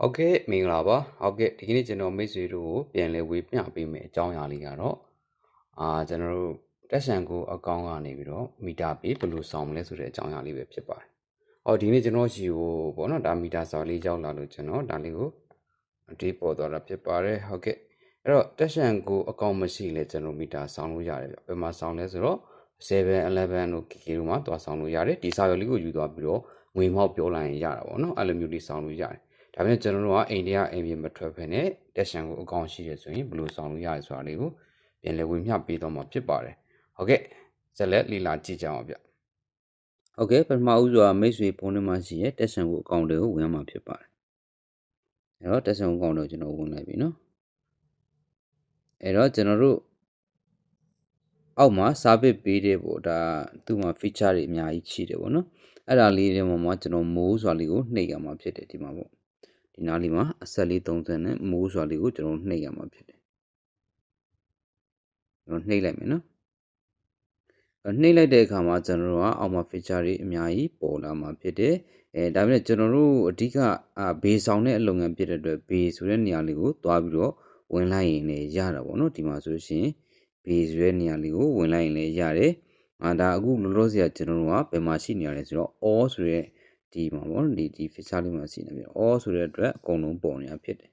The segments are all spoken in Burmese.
ဟုတ်ကဲ့မင်္ဂလာပါဟုတ်ကဲ့ဒီကနေ့ကျွန်တော်မိတ်ဆွေတို့ကိုပြန်လည်ဝေမျှပေးမယ်အကြောင်းအရာလေးကတော့အာကျွန်တော်တို့တက်ဆန်ကိုအကောင့်ကနေပြီးတော့မီတာပေးဘယ်လိုဆောင်မလဲဆိုတဲ့အကြောင်းအရာလေးပဲဖြစ်ပါတယ်။အော်ဒီနေ့ကျွန်တော်ရှိကိုပေါ့နော်ဒါမီတာစာလေးရောက်လာလို့ကျွန်တော်ဒါလေးကိုအတွေးပေါ်သွားတာဖြစ်ပါတယ်ဟုတ်ကဲ့အဲ့တော့တက်ဆန်ကိုအကောင့်မရှိလဲကျွန်တော်မီတာဆောင်လို့ရတယ်ဗျဘယ်မှာဆောင်လဲဆိုတော့7 11တို့ KK တို့မှာသွားဆောင်လို့ရတယ်ဒီစာရွက်လေးကိုယူသွားပြီးတော့ငွေမောက်ပြောလိုက်ရင်ရတာပေါ့နော်အဲ့လိုမျိုးလေးဆောင်လို့ရတယ် ဒါပေမဲ့ကျွန်တော်တို့ကအိန္ဒိယအိမ်ပြင်မထွက်ဖ ೇನೆ တက်ရှန်ကိုအကောင့်ရှိတယ်ဆိုရင်ဘယ်လိုဆောင်လို့ရလဲဆိုတာလေးကိုပြန်လည်ဝင်မျှပေးတော့မှာဖြစ်ပါတယ်ဟုတ်ကဲ့ဇက်လက်လီလာကြည့်ကြအောင်ဗျဟုတ်ကဲ့ပထမဦးစွာမိတ်ဆွေဖုန်းထဲမှာရှိရဲ့တက်ဆန်ကိုအကောင့်တွေကိုဝင်ရမှာဖြစ်ပါတယ်အဲ့တော့တက်ဆန်အကောင့်တွေကိုကျွန်တော်ဝင်လိုက်ပြီနော်အဲ့တော့ကျွန်တော်တို့အောက်မှာ service ပေးတဲ့ပေါ့ဒါသူ့မှာ feature တွေအများကြီးရှိတယ်ပေါ့နော်အဲ့ဒါလေးတွေမှာကျွန်တော်မိုးစွာလေးကိုနှိပ်ရမှာဖြစ်တယ်ဒီမှာပေါ့ ဒီနားလေးမှာအဆက်လေး30နဲ့မိုးစွာလေးကိုကျွန်တော်နှိပ်ရမှာဖြစ်တယ်ကျွန်တော်နှိပ်လိုက်မယ်နော်နှိပ်လိုက်တဲ့အခါမှာကျွန်တော်တို့ကအောက်မှာ feature တွေအများကြီးပေါ်လာမှာဖြစ်တယ်အဲဒါပေမဲ့ကျွန်တော်တို့အဓိကအာဘေးဆောင်တဲ့အလုပ်ငန်းဖြစ်တဲ့အတွက်ဘေးဆိုတဲ့နေရာလေးကိုသွားပြီးတော့ဝင်လိုက်ရင်လည်းရတာပေါ့နော်ဒီမှာဆိုလို့ရှိရင်ဘေးဆိုတဲ့နေရာလေးကိုဝင်လိုက်ရင်လည်းရတယ်အာဒါအခုလောလောဆယ်ကျွန်တော်တို့ကဘယ်မှာရှိနေရလဲဆိုတော့ all ဆိုတဲ့ ဒီမှာပေါ့နော်ဒီဒီ feature လေးမှာရှိနေပြီ all ဆိုတဲ့အတွက်အကုန်လုံးပေါ်နေတာဖြစ်တယ်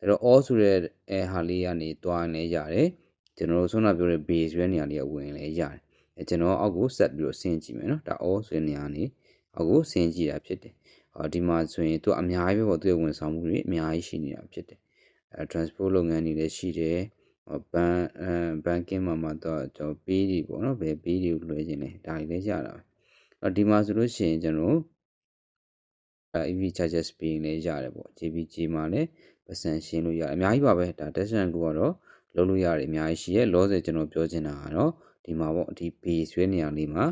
အဲ့တော့ all ဆိုတဲ့အဲဟာလေးကနေသွားရင်လည်းရတယ်ကျွန်တော်တို့ဆွမ်းနာပြောတဲ့ base ဆိုတဲ့နေရာလေးကဝင်လည်းရတယ်အဲကျွန်တော်အောက်ကိုဆက်ပြီးတော့ဆင်းကြည့်မယ်နော်ဒါ all ဆိုတဲ့နေရာနေအောက်ကိုဆင်းကြည့်တာဖြစ်တယ်အော်ဒီမှာဆိုရင်သူအများကြီးပဲပေါ့သူရဲ့ဝန်ဆောင်မှုတွေအများကြီးရှိနေတာဖြစ်တယ်အဲ transport လုပ်ငန်းတွေလည်းရှိတယ်ဘန်အဲဘန်ကင်းမှာမှာတော့ကျွန်တော်ပေးတွေပေါ့နော်ဘယ်ပေးတွေကိုလွှဲခြင်းလဲဒါတွေလည်းရတာပဲအော်ဒီမှာဆိုလို့ရှိရင်ကျွန်တော်အဲ EV charges ပေးရင်လည်းရတယ်ပေါ့ JBG မှာလည်းပတ်စံရှင်းလို့ရတယ်အများကြီးပါပဲဒါ destination ကိုကတော့လုပ်လို့ရတယ်အများကြီးရှိရဲ့လောဆယ်ကျွန်တော်ပြောချင်တာကတော့ဒီမှာပေါ့ဒီ base ဆွဲနေရာလေးမှာ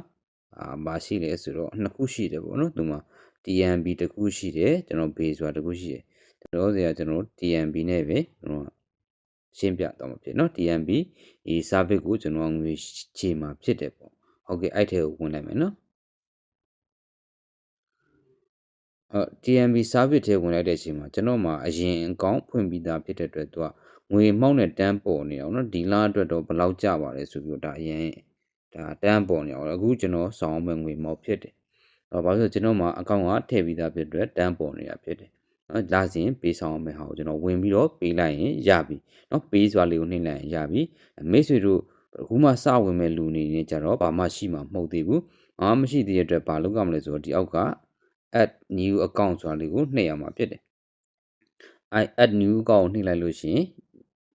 အာမရှိလဲဆိုတော့နှစ်ခုရှိတယ်ပေါ့နော်ဒီမှာ TNB တစ်ခုရှိတယ်ကျွန်တော် base ဆိုတာတစ်ခုရှိတယ်လောဆယ်ကကျွန်တော် TNB နဲ့ပဲကျွန်တော်ရှင်းပြတော့မှာဖြစ်နော် TNB ဒီ service ကိုကျွန်တော်ငွေချေမှာဖြစ်တယ်ပေါ့ဟုတ်ကဲ့အဲ့ထဲကိုဝင်လိုက်မယ်နော်အော် TNB service ထဲဝင်လိုက်တဲ့အချိန်မှာကျွန်တော်မှာအရင်အကောင့်ဖွင့်ပြီးသားဖြစ်တဲ့အတွက်သူကငွေမောက်နဲ့တန်းပေါ်နေအောင်နော်ဒီလအတွက်တော့ဘယ်လောက်ကြပါလဲဆိုပြီးတော့ဒါအရင်ဒါတန်းပေါ်နေအောင်အခုကျွန်တော်ဆောင်းမဲ့ငွေမောက်ဖြစ်တယ်။တော့ဘာလို့ကျွန်တော်မှာအကောင့်ကထည့်ပြီးသားဖြစ်တဲ့တန်းပေါ်နေတာဖြစ်တယ်။နော်လာစဉ်ပေးဆောင်မယ့်ဟာကိုကျွန်တော်ဝင်ပြီးတော့ပေးလိုက်ရင်ရပြီ။နော်ပေးစွာလေးကိုနှိမ့်လိုက်ရင်ရပြီ။မိတ်ဆွေတို့အခုမှစဝင်မဲ့လူနေနေကြတော့ဘာမှရှိမှာမဟုတ်သေးဘူး။အားမရှိသေးတဲ့အတွက်ဘာလုပ်ရမလဲဆိုတော့ဒီအောက်က add new account ဆိုတာလေးကိုနှိပ်ရမှာဖြစ်တယ်။ i add new account ကိုနှိပ်လိုက်လို့ရှိရင်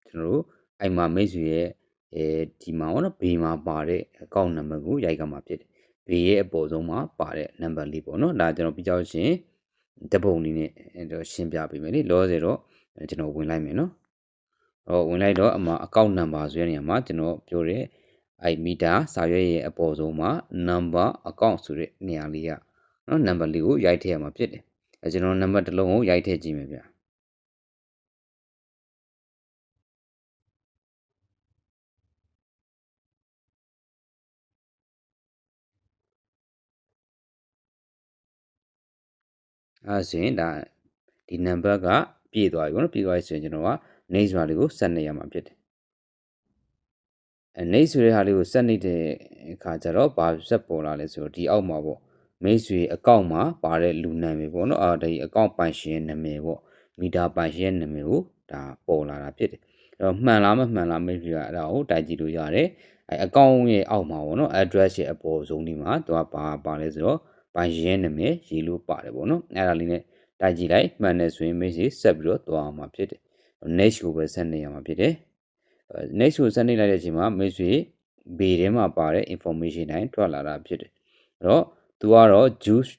ကျွန်တော်တို့အိမ်မှာမိတ်ဆွေရဲ့အဲဒီမှာပေါ့နော်ဘေးမှာပါတဲ့ account number ကိုရိုက်ကမှာဖြစ်တယ်။ဘေးရဲ့အပေါ်ဆုံးမှာပါတဲ့ number လေးပေါ့နော်။ဒါကျွန်တော်ပြကြောရှင်တပုံလေးနဲ့တော့ရှင်းပြပေးမယ်လေ။လောဆယ်တော့ကျွန်တော်ဝင်လိုက်မယ်နော်။ဟောဝင်လိုက်တော့အမှာ account number ဆိုတဲ့နေရာမှာကျွန်တော်ပြောတဲ့အဲမီတာစာရွက်ရဲ့အပေါ်ဆုံးမှာ number account ဆိုတဲ့နေရာလေးက နော်နံပါတ်လေးကိုရိုက်ထည့်ရမှာဖြစ်တယ်အဲကျွန်တော်နံပါတ်တစ်လုံးကိုရိုက်ထည့်ကြည့်မယ်ဗျာအဲဆိုရင်ဒါဒီနံပါတ်ကပြည့်သွားပြီပေါ့နော်ပြည့်သွားပြီဆိုရင်ကျွန်တော်က next ဆိုတာလေးကိုဆက်နေရမှာဖြစ်တယ်အဲ next ဆိုတဲ့ဟာလေးကိုဆက်နေတဲ့အခါကျတော့ဘာဆက်ပေါ်လာလဲဆိုတော့ဒီအောက်မှာပေါ့ မိတ်ဆွေအကောင့်မှာပါတဲ့လူနာမည်ပေါ့နော်အာဒီအကောင့်ပိုင်ရှင်နာမည်ပေါ့မီတာပိုင်ရှင်နာမည်ကိုဒါပေါ်လာတာဖြစ်တယ်အဲ့တော့မှန်လားမမှန်လားမိတ်ဆွေကအဲ့ဒါကိုတိုက်ကြည့်လို့ရတယ်အဲအကောင့်ရဲ့အောက်မှာပေါ့နော် address ရဲ့အပေါ်ဆုံးဒီမှာသူကပါပါလဲဆိုတော့ပိုင်ရှင်နာမည်ရေးလို့ပါတယ်ပေါ့နော်အဲ့ဒါလေးနဲ့တိုက်ကြည့်လိုက်မှန်တယ်ဆိုရင်မိတ်ဆွေဆက်ပြီးတော့သွားအောင်မှာဖြစ်တယ် next ကိုပဲဆက်နေရမှာဖြစ်တယ် next ကိုဆက်နေလိုက်တဲ့အချိန်မှာမိတ်ဆွေဘေးထဲမှာပါတဲ့ information တိုင်းထွက်လာတာဖြစ်တယ်အဲ့တော့ သူကတော့ juice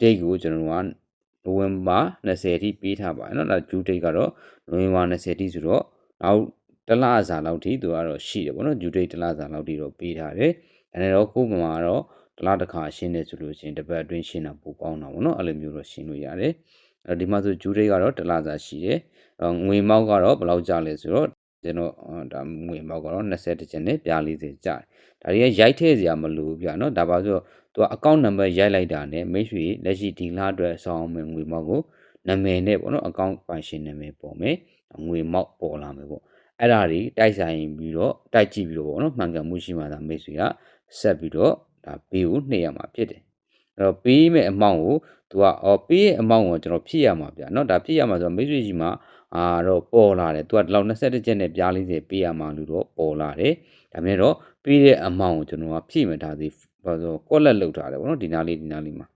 date ကိုကျွန်တော်ကနိုဝင်ဘာ20အထိပေးထားပါတယ်เนาะဒါ juice date ကတော့နိုဝင်ဘာ20အထိဆိုတော့နောက်တလအစာလောက်ထိသူကတော့ရှိတယ်ပေါ့နော် juice date တလအစာလောက်ထိတော့ပေးထားတယ်ဒါနဲ့တော့ကိုယ်မှာတော့တလတစ်ခါရှင်းနေဆိုလို့ရှိရင်တစ်ပတ်အတွင်းရှင်းတာပိုကောင်းတာပေါ့နော်အဲ့လိုမျိုးတော့ရှင်းလို့ရတယ်အဲဒီမှာဆို juice date ကတော့တလအစာရှိတယ်ငွေမောက်ကတော့ဘယ်လောက်ကြလဲဆိုတော့ ကျွန်တော်ဒါငွေမောက်ကတော့20ကျင်နဲ့ပြား40ကျတယ်ဒါတွေကရိုက်ထည့်စရာမလိုဘူးဗျာနော်ဒါပါဆိုသူကအကောင့်နံပါတ်ရိုက်လိုက်တာနဲ့မိတ်ဆွေလက်ရှိဒီလအတွက်ဆောင်းအောင်ငွေမောက်ကို နာမည်နဲ့ပေါ့နော်အကောင့်ပိုင်ရှင်နာမည်ပေါ်မယ်ငွေမောက်ပေါ်လာမယ်ပေါ့အဲ့ဒါတွေတိုက်ဆိုင်ပြီးတော့တိုက်ကြည့်ပြီးတော့ပေါ့နော်မှန်ကန်မှုရှိမှသာမိတ်ဆွေကဆက်ပြီးတော့ဒါပေးကိုနှိပ်ရမှာဖြစ်တယ်အဲ့တော့ပေးမဲ့အမောင့်ကိုသူကအော်ပေးရဲ့အမောင့်ကိုကျွန်တော်ဖြည့်ရမှာဗျာเนาะဒါဖြည့်ရမှာဆိုတော့မိတ်ဆွေကြီးမှာ အာတော့ပေါ်လာတယ်သူကဒီလောက်21ကျက်နဲ့ပြား40ပေးရမှာလို့တော့ပေါ်လာတယ်ဒါမျိုးတော့ပေးတဲ့အမောင့်ကိုကျွန်တော်ကဖြည့်မှထားသေးဘာလို့ကွက်လက်လောက်ထားတယ်ဗောနော်ဒီနားလေးဒီနားလေးမှာ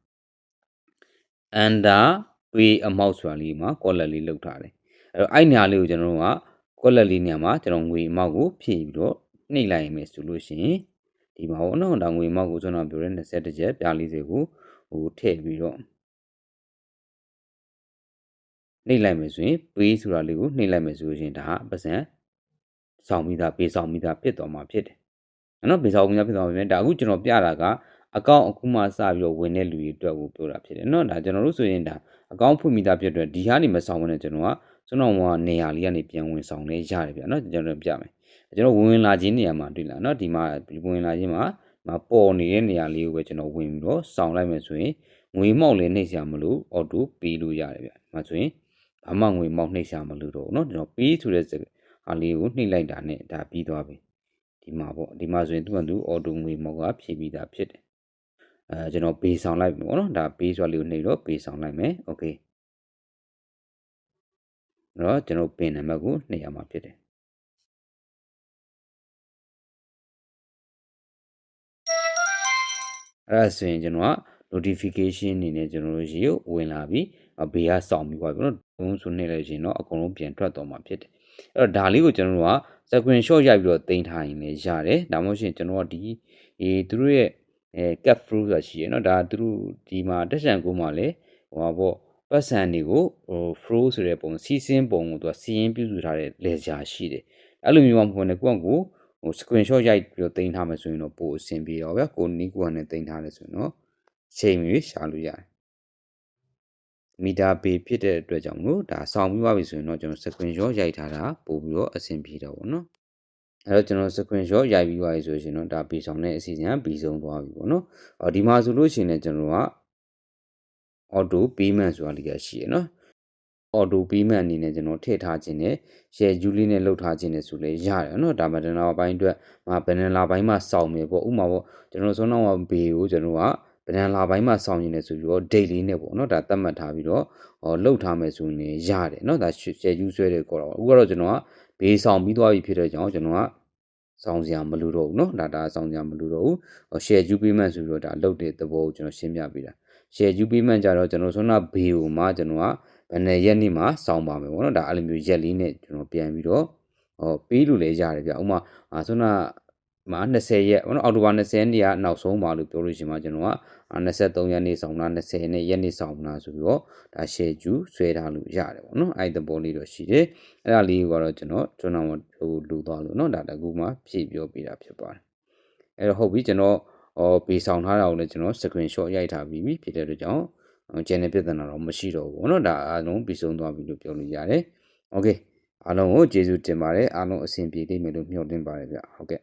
under pay amount ဆိုတာလေးမှာကွက်လက်လေးလောက်ထားတယ်အဲ့တော့အဲ့ညာလေးကိုကျွန်တော်တို့ကကွက်လက်လေးနေရာမှာကျွန်တော်ငွေအမောက်ကိုဖြည့်ပြီးတော့နှိပ်လိုက်ရမယ်ဆိုလို့ရှိရင်ဒီမှာပေါ့နော်ဒါငွေအမောက်ကိုကျွန်တော်ပြောတဲ့21ကျက်ပြား40ကိုဟိုထည့်ပြီးတော့ နှိပ်လိုက်မယ်ဆိုရင် pay ဆိုတာလေးကိုနှိပ်လိုက်မယ်ဆိုရင်ဒါကပတ်စံဆောင်ပြီးသားပေးဆောင်ပြီးသားဖြစ်သွားမှာဖြစ်တယ်နော်ပေးဆောင်ပြီးသားဖြစ်သွားမှာဖြစ်တယ်ဒါအခုကျွန်တော်ပြတာကအကောင့်အခုမှစပြီးတော့ဝင်တဲ့လူတွေအတွက်ကိုပြောတာဖြစ်တယ်နော်ဒါကျွန်တော်တို့ဆိုရင်ဒါအကောင့်ဖွင့်မိသားဖြစ်တဲ့ဒီဟာနေမဆောင်ဘဲနဲ့ကျွန်တော်ကကျွန်တော်ကနေရာလေးကနေပြန်ဝင်ဆောင်နေရတယ်ဗျာနော်ကျွန်တော်ပြမယ်ကျွန်တော်ဝင်လာခြင်းနေရာမှာတွေ့လားနော်ဒီမှာဝင်လာခြင်းမှာမပေါ်နေတဲ့နေရာလေးကိုပဲကျွန်တော်ဝင်ပြီးတော့ဆောင်လိုက်မယ်ဆိုရင်ငွေမောက်လေးနှိပ်ရှာမလို့အော်တိုပေးလို့ရတယ်ဗျာ။ဒါဆိုရင် ဘာမှငွေမောက်နှိပ်ရှာမလို့တော့เนาะကျွန်တော်ပေးဆိုတဲ့ဟာလေးကိုနှိပ်လိုက်တာနဲ့ဒါပြီးသွားပြီ။ဒီမှာပေါ့ဒီမှာဆိုရင်သူ့ကသူအော်တိုငွေမောက်ကဖြည့်ပြီးသားဖြစ်တယ်။အဲကျွန်တော်ပေးဆောင်လိုက်ပြီပေါ့နော်ဒါပေးဆိုတာလေးကိုနှိပ်တော့ပေးဆောင်လိုက်မယ်။ Okay ။အဲ့တော့ကျွန်တော်ပင်နံပါတ်ကိုနှိပ်ရမှာဖြစ်တယ်။အဲ့ဒါဆိုရင်ကျွန်တော်က notification အနေနဲ့ကျွန်တော်တို့ရေကိုဝင်လာပြီး ဘေးကစောင့်ပြီးပါပြီနော်ဘုံဆိုနေလို့ရှိရင်တော့အကုန်လုံးပြန်ထွက်သွားမှာဖြစ်တယ်အဲ့တော့ဒါလေးကိုကျွန်တော်တို့က screenshot ရိုက်ပြီးတော့တင်ထားရင်လည်းရတယ်ဒါမှမဟုတ်ရှင်ကျွန်တော်ကဒီအေးသူတို့ရဲ့အဲ cap through ဆိုတာရှိရယ်နော်ဒါသူတို့ဒီမှာတက်ဆန်ကိုမှလည်းဟိုပါပေါ့ပတ်စံတွေကိုဟို flow ဆိုတဲ့ပုံစီစင်းပုံကိုသူကစီရင်ပြုစုထားတဲ့ laser ရှိတယ်အဲ့လိုမျိုးမှမဟုတ်နဲ့ကိုယ့်ကိုဟို screenshot ရိုက်ပြီးတော့တင်ထားမယ်ဆိုရင်တော့ပိုအဆင်ပြေတော့ဗျာကိုနီးကိုကနဲ့တင်ထားတယ်ဆိုရင်တော့ချိန်ပြီးရှာလို့ရတယ် မီတာပေဖြစ်တဲ့အတွက်ကြောင့်မလို့ဒါဆောင်ပြီးပါပြီဆိုရင်တော့ကျွန်တော် screenshot ရိုက်ထားတာပို့ပြီးတော့အဆင်ပြေတော့ဗောနော်အဲ့တော့ကျွန်တော် screenshot ရိုက်ပြီးပါပြီဆိုရင်တော့ဒါပေဆောင်တဲ့အစီအစဉ်ကပြီးဆုံးသွားပြီဗောနော်အော်ဒီမှာဆိုလို့ရှိရင်လည်းကျွန်တော်က auto payment ဆိုတာလေးရရှိရနော် auto payment အနေနဲ့ကျွန်တော်ထည့်ထားခြင်းနဲ့ share ယူလေးနဲ့လုပ်ထားခြင်းနဲ့ဆိုလဲရတယ်နော်ဒါမှတနာပိုင်းအတွက်မဘယ်နှလာပိုင်းမှာစောင့်မယ်ပေါ့ဥမာပေါ့ကျွန်တော်ဆုံးတော့ဘေကိုကျွန်တော်က ဗဒံလာပိုင်းမှာစောင့်နေတယ်ဆိုပြီးတော့ date လေးနဲ့ပေါ့နော်ဒါသတ်မှတ်ထားပြီးတော့ဟောလှုပ်ထားမယ်ဆိုရင်ရတယ်နော်ဒါရှယ်ယူဆွဲတယ်ခေါ်တော့အခုကတော့ကျွန်တော်ကဘေးဆောင်ပြီးသွားပြီဖြစ်တဲ့ကြောင့်ကျွန်တော်ကစောင်းစရာမလိုတော့ဘူးเนาะဒါဒါစောင်းစရာမလိုတော့ဘူး share you payment ဆိုပြီးတော့ဒါလုတ်တဲ့သဘောကိုကျွန်တော်ရှင်းပြပေးတာ share you payment ကြတော့ကျွန်တော်ဆိုတော့ဘေးကိုမှကျွန်တော်ကဘယ်နဲ့ရက်နေ့မှာစောင်းပါမယ်ပေါ့နော်ဒါအဲ့လိုမျိုးရက်လေးနဲ့ကျွန်တော်ပြန်ပြီးတော့ဟောပေးလို့လည်းရတယ်ဗျဥမာဆိုတော့ မှာ20ရက်နော်အောက်တိုဘာ20ရက်နေ့ကနောက်ဆုံးပါလို့ပြောလို့ရှင်မှာကျွန်တော်က23ရက်နေ့ဆောင်တာ20နေ့ရက်နေ့ဆောင်တာဆိုပြီးတော့ဒါ share ကျူဆွဲထားလို့ရတယ်ပေါ့နော်အဲ့ဒီသဘောလေးတော့ရှိတယ်အဲ့ဒါလေးကတော့ကျွန်တော်ကျွန်တော်ဟိုလူသွားလို့နော်ဒါတကူမှဖြည့်ပြောပေးတာဖြစ်ပါတယ်အဲ့တော့ဟုတ်ပြီကျွန်တော်ဟောပေးဆောင်ထားတာကိုလည်းကျွန်တော် screenshot ရိုက်ထားပြီးပြီဖြစ်တဲ့အတွက်ကြောင့် channel ပြဿနာတော့မရှိတော့ဘူးပေါ့နော်ဒါအားလုံးပြီးဆုံးသွားပြီလို့ပြောလို့ရတယ် okay အားလုံးကိုကျေးဇူးတင်ပါတယ်အားလုံးအဆင်ပြေလိမ့်မယ်လို့မျှော်လင့်ပါတယ်ဗျဟုတ်ကဲ့